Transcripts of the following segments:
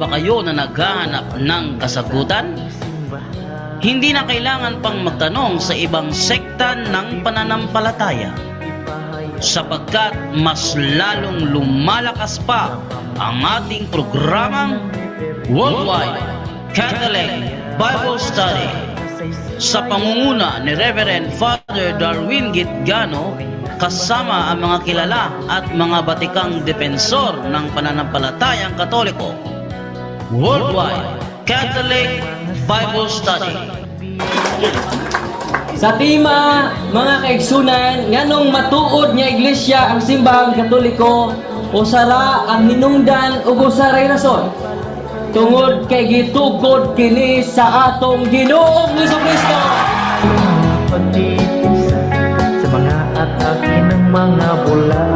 ba kayo na naghahanap ng kasagutan? Hindi na kailangan pang magtanong sa ibang sekta ng pananampalataya sapagkat mas lalong lumalakas pa ang ating programang Worldwide Catholic Bible Study sa pangunguna ni Reverend Father Darwin Gitgano kasama ang mga kilala at mga batikang depensor ng pananampalatayang katoliko. Worldwide Catholic Bible Study. Sa tima, mga kaigsunan, nganong matuod nga iglesia ang simbahang katoliko, usara ang hinungdan ug usaray rason. Tungod kay gitukod kini sa atong Ginoong Hesus Kristo. pagtitisan sa mga atake ng mga bulangko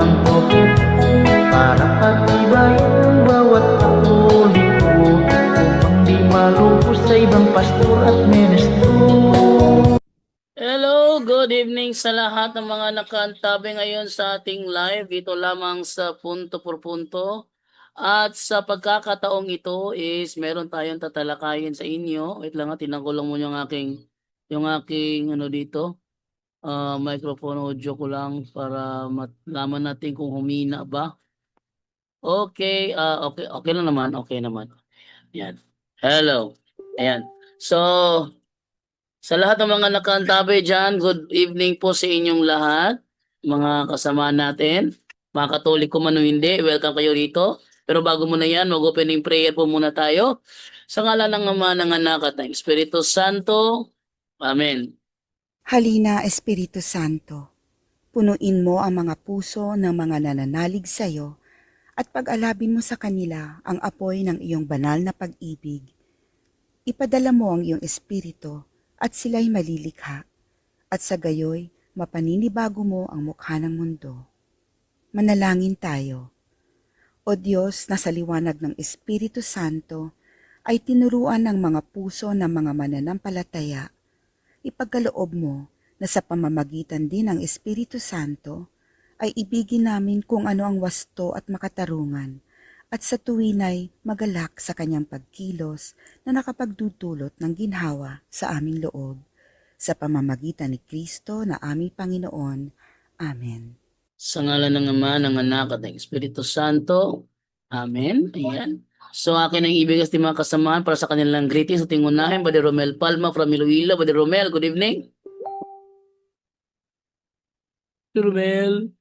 Hello, good evening sa lahat ng mga nakantabi ngayon sa ating live. Dito lamang sa Punto por Punto. At sa pagkakataong ito is meron tayong tatalakayin sa inyo. Wait lang ha, tinangko lang mo yung aking, yung aking ano dito, ah, microphone audio ko lang para malaman natin kung humina ba. Okay, ah okay, okay lang naman, okay naman. Yan. Hello. Ayan. So, sa lahat ng mga nakaantabi dyan, good evening po sa inyong lahat, mga kasama natin, mga katoliko man o hindi, welcome kayo rito. Pero bago muna yan, mag-opening prayer po muna tayo. Sa ngala ng Ama, ng Anak at ng Espiritu Santo. Amen. Halina, Espiritu Santo, punuin mo ang mga puso ng mga nananalig sa iyo at pag-alabin mo sa kanila ang apoy ng iyong banal na pag-ibig. Ipadala mo ang iyong Espiritu at sila'y malilikha at sa gayoy mapaninibago mo ang mukha ng mundo. Manalangin tayo. O Diyos na sa liwanag ng Espiritu Santo ay tinuruan ng mga puso ng mga mananampalataya ipagkaloob mo na sa pamamagitan din ng Espiritu Santo ay ibigin namin kung ano ang wasto at makatarungan at sa tuwinay magalak sa kanyang pagkilos na nakapagdudulot ng ginhawa sa aming loob. Sa pamamagitan ni Kristo na aming Panginoon. Amen. Sa ngala ng Ama, ng Anak at ng Espiritu Santo. Amen. Ayan. So akin ang ibig sa mga kasamahan para sa kanilang greetings sa tingunahin, Brother Romel Palma from Iloilo. Brother Romel, good evening. Romel.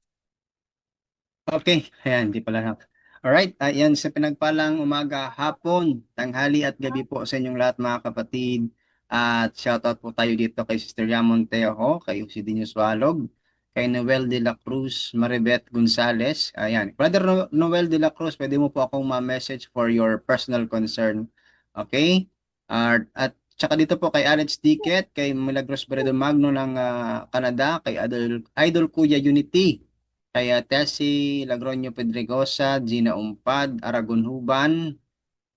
Okay, ayan, di pala na. Alright, ayan sa pinagpalang umaga, hapon, tanghali at gabi po sa inyong lahat mga kapatid. At shoutout po tayo dito kay Sister Yamon Tejo, kay Eusidinio Swalog, kay Noel de la Cruz, Maribeth Gonzales. Ayan, Brother No- Noel de la Cruz, pwede mo po akong ma-message for your personal concern. Okay? At at tsaka dito po kay Alex Ticket, kay Milagros Bredo Magno ng ah, Canada, kay Idol, Idol Kuya Unity, kaya Tessie Lagronio Pedregosa, Gina Umpad, Aragon Huban.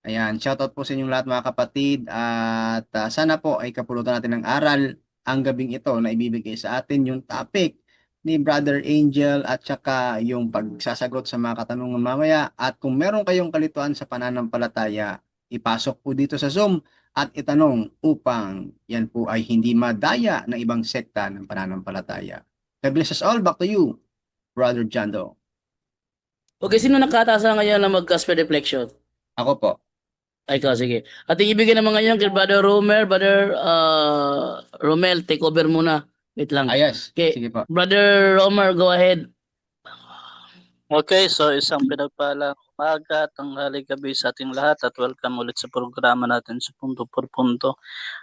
Ayan, shoutout po sa inyong lahat mga kapatid at ah, sana po ay kapulutan natin ng aral ang gabing ito na ibibigay sa atin yung topic ni Brother Angel at saka yung pagsasagot sa mga katanungan mamaya at kung meron kayong kalituan sa pananampalataya, ipasok po dito sa Zoom at itanong upang yan po ay hindi madaya ng ibang sekta ng pananampalataya. God bless us all. Back to you. Brother Jando. Okay, sino nakatasa ngayon na mag-gospel reflection? Ako po. Ay, ikaw, sige. At ibigay naman ngayon kay Brother Romer, Brother uh, Romel, take over muna. Wait lang. Ayos. Okay. Sige po. Brother Romer, go ahead. Okay, so isang pinagpalang umaga, tanghali gabi sa ating lahat at welcome ulit sa programa natin sa Punto por Punto.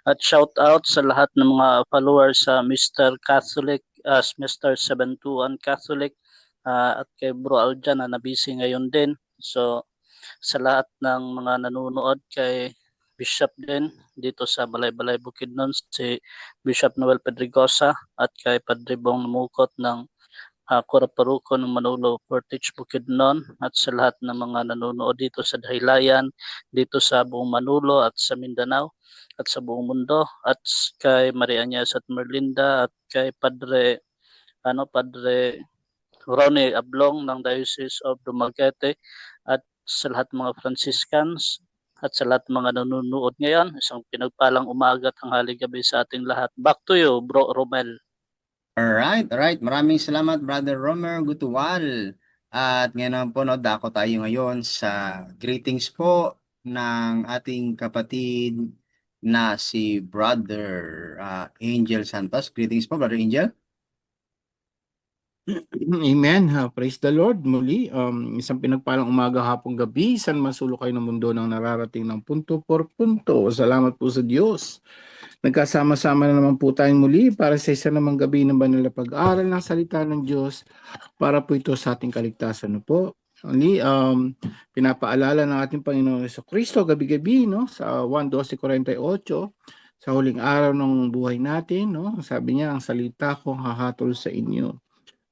At shout out sa lahat ng mga followers sa Mr. Catholic, as Mr. 721 Catholic ah, at kay Bro Aljan na nabisi ngayon din. So sa lahat ng mga nanonood kay Bishop din dito sa Balay-Balay Bukidnon si Bishop Noel Pedregosa at kay Padre Bong Numukot ng uh, Kuraparuko ng Manolo Portage Bukidnon at sa lahat ng mga nanonood dito sa Dahilayan, dito sa buong Manolo at sa Mindanao at sa buong mundo at kay Maria Agnes at Merlinda at kay Padre ano Padre Ronnie Ablong ng Diocese of Dumaguete at sa lahat mga Franciscans at sa lahat mga nanonood ngayon. Isang pinagpalang umaga at tanghali gabi sa ating lahat. Back to you, Bro Romel. Alright, alright. Maraming salamat, Brother Romer Gutuwal. At ngayon po, no, dako tayo ngayon sa greetings po ng ating kapatid na si Brother ah, Angel Santos. Greetings po, Brother Angel. Amen. Ha, praise the Lord. Muli, um, isang pinagpalang umaga, hapong gabi, saan masulo kayo ng mundo ng nararating ng punto por punto. Salamat po sa Diyos. Nagkasama-sama na naman po tayong muli para sa isa namang gabi ng banal na pag-aaral ng salita ng Diyos para po ito sa ating kaligtasan. No po. Muli, um, pinapaalala ng ating Panginoon Yeso Kristo gabi-gabi no, sa 1.12.48 sa huling araw ng buhay natin. No, sabi niya, ang salita ko hahatol sa inyo.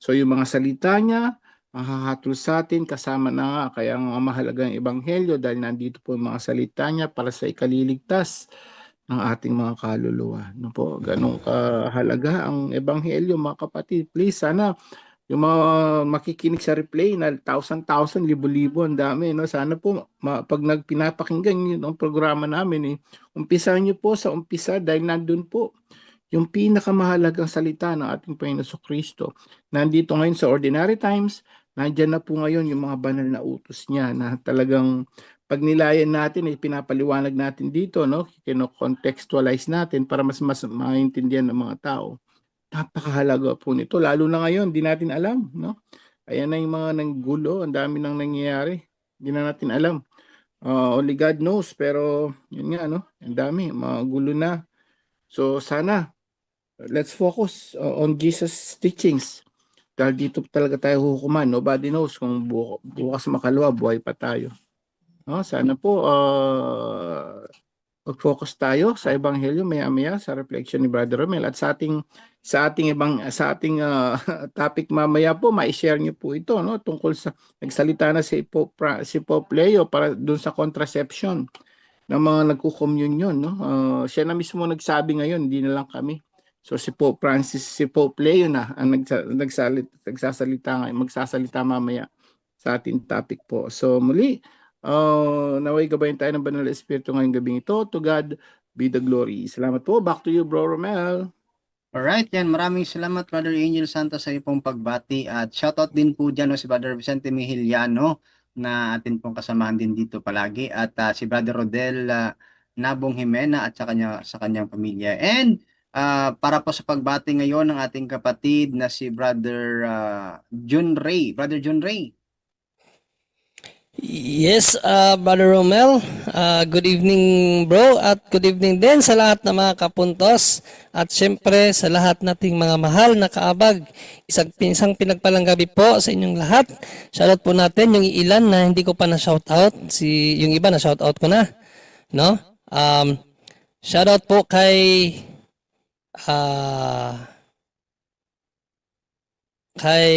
So yung mga salita niya, mahahatol sa atin, kasama na nga, kaya ang mahalagang ebanghelyo dahil nandito po yung mga salita niya para sa ikaliligtas ng ating mga kaluluwa. No po, ganun kahalaga ang ebanghelyo mga kapatid. Please, sana yung mga makikinig sa replay na thousand-thousand, libo-libo, ang dami. No? Sana po, ma- pag nagpinapakinggan yun ang programa namin, eh, umpisahan niyo po sa umpisa dahil nandun po yung pinakamahalagang salita ng ating Panginoon Kristo. Nandito ngayon sa ordinary times, nandyan na po ngayon yung mga banal na utos niya na talagang pag nilayan natin, ay pinapaliwanag natin dito, no? Kino-contextualize natin para mas mas maintindihan ng mga tao. Napakahalaga po nito, lalo na ngayon, di natin alam, no? Ayan na yung mga nanggulo, ang dami nang nangyayari. Hindi na natin alam. Uh, only God knows, pero yun nga, no? Ang dami, mga gulo na. So sana, let's focus uh, on Jesus' teachings. Dahil dito talaga tayo hukuman. Nobody knows kung bu- bukas makalawa, buhay pa tayo. No, sana po uh, mag-focus tayo sa ebanghelyo maya-maya sa reflection ni Brother Romel at sa ating sa ating ibang sa ating uh, topic mamaya po mai-share niyo po ito no tungkol sa nagsalita na si Pope si Pope Leo para dun sa contraception ng mga nagko-communion no Uh, siya na mismo nagsabi ngayon hindi na lang kami so si Pope Francis si Pope Leo na ang nagsa, nagsalit, nagsasalita ngayon magsasalita mamaya sa ating topic po so muli uh, naway gabayin tayo ng banal na espiritu ngayong gabing ito to God be the glory salamat po back to you bro Romel Alright, yan. Maraming salamat, Brother Angel Santos, sa iyong pagbati. At shoutout din po dyan no, si Brother Vicente Mihiliano na atin pong kasamahan din dito palagi. At ah, si Brother Rodel ah, Nabong Jimena at sa, kanya, sa kanyang pamilya. And ah, para po sa pagbati ngayon ng ating kapatid na si Brother ah, Jun Ray. Brother Jun Ray. Yes, uh, Brother Romel. Uh, good evening, bro. At good evening din sa lahat ng mga kapuntos. At syempre sa lahat nating mga mahal na kaabag. Isang, isang pinagpalang gabi po sa inyong lahat. Shoutout po natin yung ilan na hindi ko pa na shoutout. Si, yung iba na shoutout ko na. No? Um, shoutout po kay uh, kay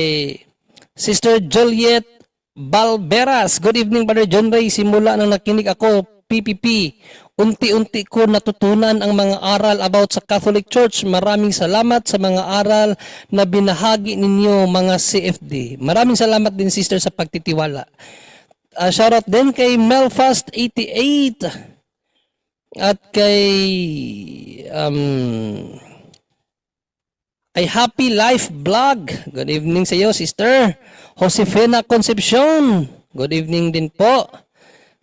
Sister Juliet Balberas. Good evening, Brother John Ray. Simula nang nakinig ako, PPP, unti-unti ko natutunan ang mga aral about sa Catholic Church. Maraming salamat sa mga aral na binahagi ninyo, mga CFD. Maraming salamat din, sister, sa pagtitiwala. Uh, shoutout din kay Melfast88 at kay um, kay Happy Life Vlog. Good evening sa iyo, sister. Josefina Concepcion. Good evening din po.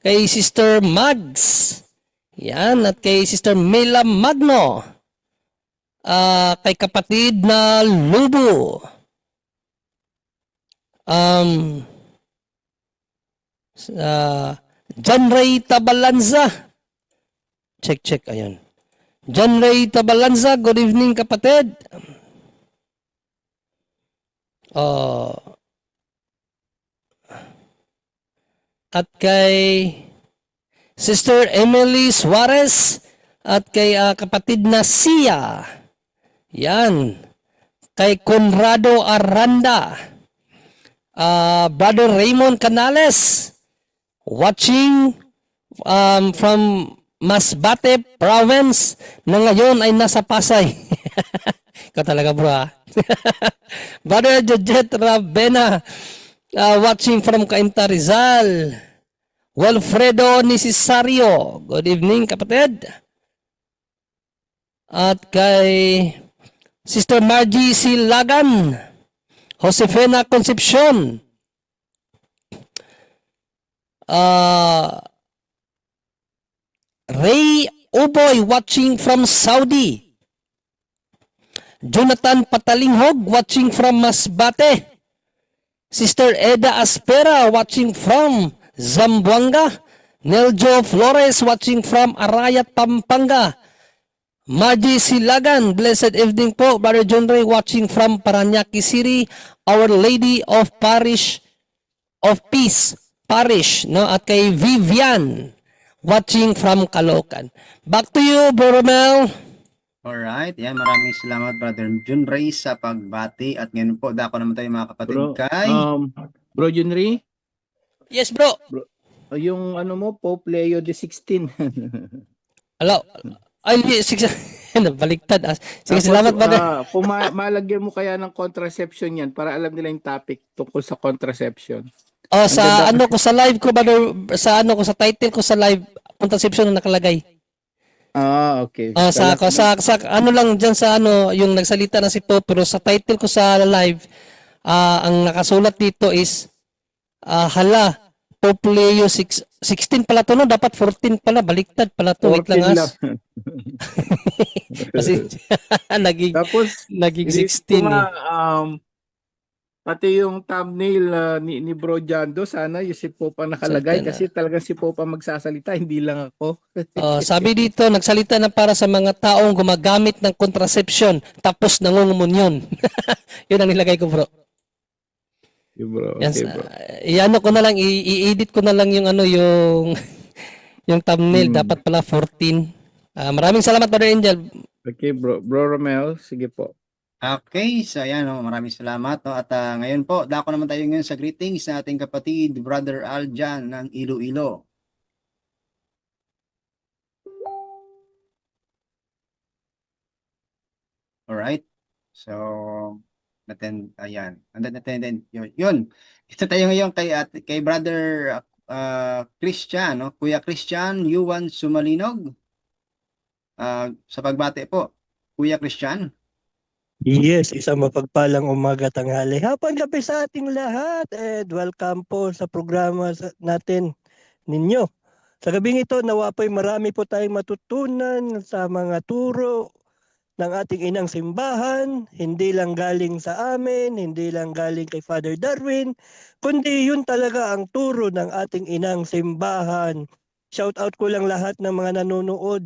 Kay Sister Mags. Yan. At kay Sister Mela Magno. Ah, kay kapatid na Lubo. Um, uh, John Ray Tabalanza. Check, check. Ayun. John Ray Tabalanza. Good evening, kapatid. Oh. At kay Sister Emily Suarez at kay ah, kapatid na Sia. Yan. Kay Conrado Aranda. Ah, Brother Raymond Canales watching um, from Masbate province na ngayon ay nasa Pasay. Ikaw talaga bro ha. Brother Jojet Ravena uh, watching from Cainta Rizal. Wilfredo Necesario. Good evening, kapatid. At kay Sister Margie C. Lagan. Josefina Concepcion. Uh, Ray Uboy watching from Saudi. Jonathan Patalinghog watching from Masbate. Sister Eda Aspera watching from Zamboanga. Neljo Flores watching from Arayat, Pampanga. Margie Silagan, blessed evening po. Brother John Ray watching from Paranaque City. Our Lady of Parish of Peace Parish. No? At kay Vivian watching from Caloocan. Back to you, Bro Romel. Alright, yan. Maraming salamat, Brother Jun Ray, sa pagbati. At ngayon po, dako naman tayo mga kapatid Bro, kay... Um, Bro Junri, Yes, bro. yung ano mo, Pope Leo the 16. Hello. Ay, hindi. Sige. Baliktad. Ah, Sige, Tapos, salamat, brother. ah, puma- malagyan mo kaya ng contraception yan para alam nila yung topic tungkol sa contraception. Oh, sa ano ko sa live ko brother, sa ano ko sa title ko sa live contraception na nakalagay. Ah, okay. Oh, sa, Kala- sa sa ano lang diyan sa ano yung nagsalita na si Pope pero sa title ko sa live ah ang nakasulat dito is ah hala Pope Leo 6 16 pala to no dapat 14 pala baliktad pala to wait 14 lang as kasi naging Tapos, naging hindi 16 ko nga, eh. um, pati yung thumbnail ah, ni, ni Bro Jando, sana yung si Popa nakalagay Sana. kasi talagang si Popa magsasalita, hindi lang ako. Oh, sabi dito, nagsalita na para sa mga taong gumagamit ng contraception tapos nangungumunyon. Yun ang nilagay ko, bro. Okay, bro. Okay, sa- bro. i-ano ko na lang, i-edit ko na lang yung ano, yung yung thumbnail. Hmm. Dapat pala 14. Ah, maraming salamat, Brother Angel. Okay, bro. Bro Romel, sige po. Okay, so ayan, oh, maraming salamat. No? At ah, ngayon po, dako naman tayo ngayon sa greetings sa ating kapatid, Brother Aljan ng Iloilo. Alright, so, natin, ayan, and natin, yun, yun. Ito tayo ngayon kay, at, kay Brother ah, Christian, no? Kuya Christian, Yuan Sumalinog. Ah, sa pagbati po, Kuya Christian. Yes, isang mapagpalang umaga tanghali. Hapon gabi sa ating lahat and welcome po sa programa natin ninyo. Sa gabing ito, nawa po'y marami po tayong matutunan sa mga turo ng ating inang simbahan, hindi lang galing sa amin, hindi lang galing kay Father Darwin, kundi yun talaga ang turo ng ating inang simbahan. Shout out ko lang lahat ng mga nanonood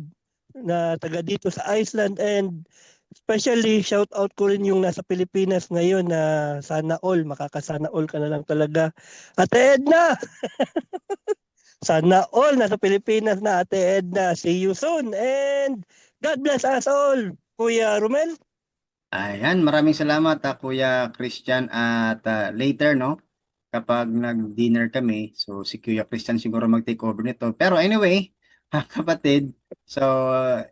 na taga dito sa Iceland and Especially shout out ko rin yung nasa Pilipinas ngayon na sana all, makakasana all ka na lang talaga. Ate Edna! sana all nasa Pilipinas na Ate Edna. See you soon and God bless us all. Kuya Romel? Ayan, maraming salamat ah, Kuya Christian at ah, later no kapag nag-dinner kami so si Kuya Christian siguro mag-take over nito. Pero anyway, kapatid, so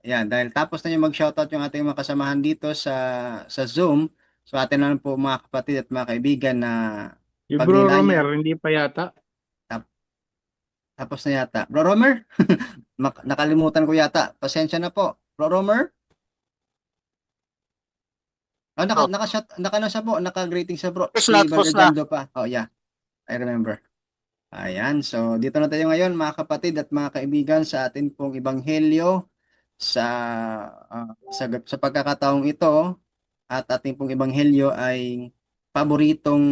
yan dahil tapos na yung mag-shoutout yung ating mga kasamahan dito sa sa Zoom. So atin na lang po mga kapatid at mga kaibigan na Yung Pag Bro Romer, hindi pa yata. tapos na yata. Bro Romer, nakalimutan ko yata. Pasensya na po. Bro Romer? Ah, naka, Oh. naka, shot, naka na siya po, naka-greeting siya bro. Post Si na, Brother post na. Jando pa. Oh, yeah. I remember. Ayan, so dito na tayo ngayon mga kapatid at mga kaibigan sa atin pong ebanghelyo sa ah, sa sa pagkakataong ito at ating pong ebanghelyo ay paboritong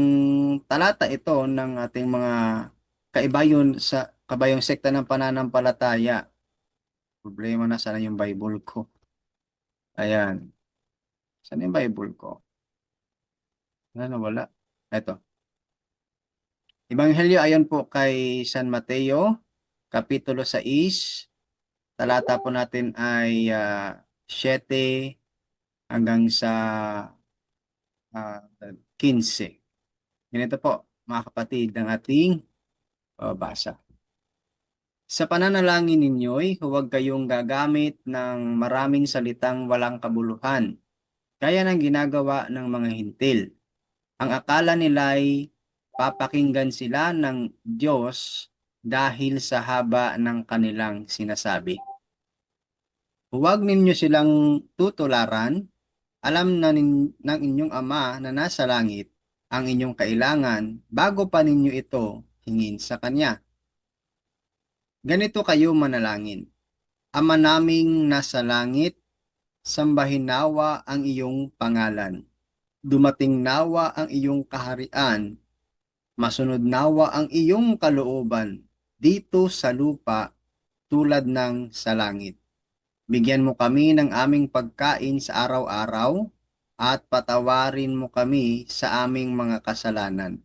talata ito ng ating mga kaibayon sa kabayong sekta ng pananampalataya. Problema na sana yung Bible ko. Ayan. Saan yung Bible ko? Wala na wala. Ito. Ebanghelyo ayon po kay San Mateo, Kapitulo 6. Talata po natin ay ah, 7 hanggang sa ah, 15. Ganito po, mga kapatid, ang ating ah, basa. Sa pananalangin ninyo'y huwag kayong gagamit ng maraming salitang walang kabuluhan, gaya ng ginagawa ng mga hintil. Ang akala nila'y papakinggan sila ng Diyos dahil sa haba ng kanilang sinasabi. Huwag ninyo silang tutularan, alam na nin, ng inyong ama na nasa langit ang inyong kailangan bago pa ninyo ito hingin sa Kanya. Ganito kayo manalangin. Ama naming nasa langit, sambahin nawa ang iyong pangalan. Dumating nawa ang iyong kaharian. Masunod nawa ang iyong kalooban dito sa lupa tulad ng sa langit. Bigyan mo kami ng aming pagkain sa araw-araw at patawarin mo kami sa aming mga kasalanan.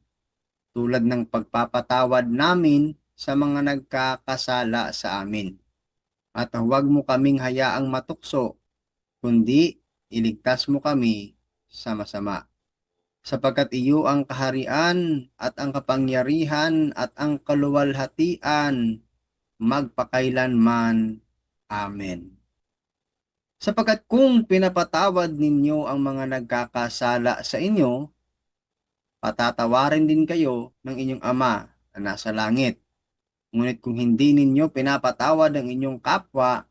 Tulad ng pagpapatawad namin sa mga nagkakasala sa amin. At huwag mo kaming hayaang matukso, kundi iligtas mo kami sa masama. Sapagkat iyo ang kaharian at ang kapangyarihan at ang kaluwalhatian magpakailanman. Amen. Sapagkat kung pinapatawad ninyo ang mga nagkakasala sa inyo, patatawarin din kayo ng inyong Ama na nasa langit. Ngunit kung hindi ninyo pinapatawad ang inyong kapwa,